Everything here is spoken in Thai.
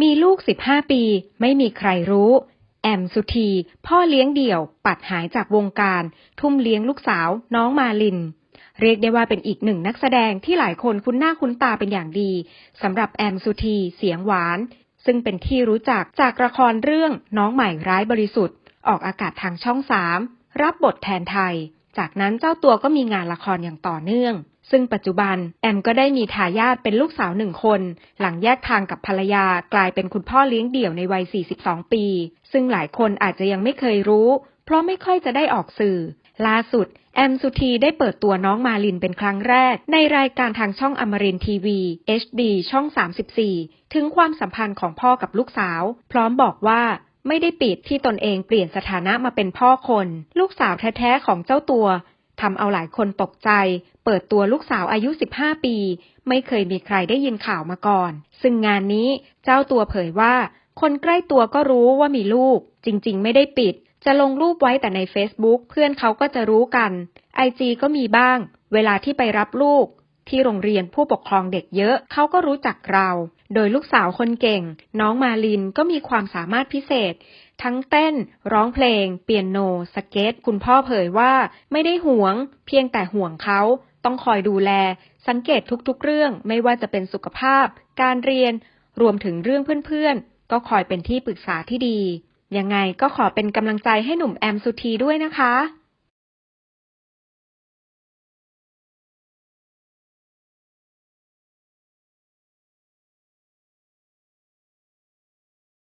มีลูก15ปี ไม่มีใครรู้ แอมสุธี พ่อเลี้ยงเดี่ยว ปัดหายจากวงการ ทุ่มเลี้ยงลูกสาว น้องมาลิน เรียกได้ว่าเป็นอีกหนึ่งนักแสดงที่หลายคนคุ้นหน้าคุ้นตาเป็นอย่างดีสำหรับแอมสุธีเสียงหวาน ซึ่งเป็นที่รู้จักจากละครเรื่องน้องใหม่ร้ายบริสุทธิ์ ออกอากาศทางช่องสามรับบทแทนไทย จากนั้นเจ้าตัวก็มีงานละครอย่างต่อเนื่อง ซึ่งปัจจุบันแอมก็ได้มีทายาทเป็นลูกสาวหนึ่งคน หลังแยกทางกับภรรยากลายเป็นคุณพ่อเลี้ยงเดี่ยวในวัย 42 ปี ซึ่งหลายคนอาจจะยังไม่เคยรู้ เพราะไม่ค่อยจะได้ออกสื่อ ล่าสุด แอมสุธีได้เปิดตัวน้องมาลินเป็นครั้งแรก ในรายการทางช่องอมรินทีวี HD ช่อง 34 ถึงความสัมพันธ์ของพ่อกับลูกสาว พร้อมบอกว่าไม่ได้ปิดที่ตนเองเปลี่ยนสถานะมาเป็นพ่อคน ลูกสาวแท้ๆของเจ้าตัว ทำเอาหลายคนตกใจ เปิดตัวลูกสาวอายุ 15 ปี ไม่เคยมีใครได้ยินข่าวมาก่อน ซึ่งงานนี้เจ้าตัวเผยว่า คนใกล้ตัวก็รู้ว่ามีลูก จริง ๆ ไม่ได้ปิด จะลงรูปไว้แต่ใน Facebook เพื่อนเขาก็จะรู้กัน IG ก็มีบ้าง เวลาที่ไปรับลูก ที่โรงเรียนผู้ปกครองเด็กเยอะเขาก็รู้จักเรา โดยลูกสาวคนเก่ง น้องมาลินก็มีความสามารถพิเศษ ทั้งเต้น ร้องเพลง เปียโน สเก็ต คุณพ่อเผยว่า ไม่ได้ห่วง เพียงแต่ห่วงเขาต้องคอยดูแล สังเกตทุกๆเรื่องไม่ว่าจะเป็นสุขภาพ การเรียน รวมถึงเรื่องเพื่อนๆ ก็คอยเป็นที่ปรึกษาที่ดี ยังไงก็ขอเป็นกำลังใจให้หนุ่มแอมสุธีด้วยนะคะ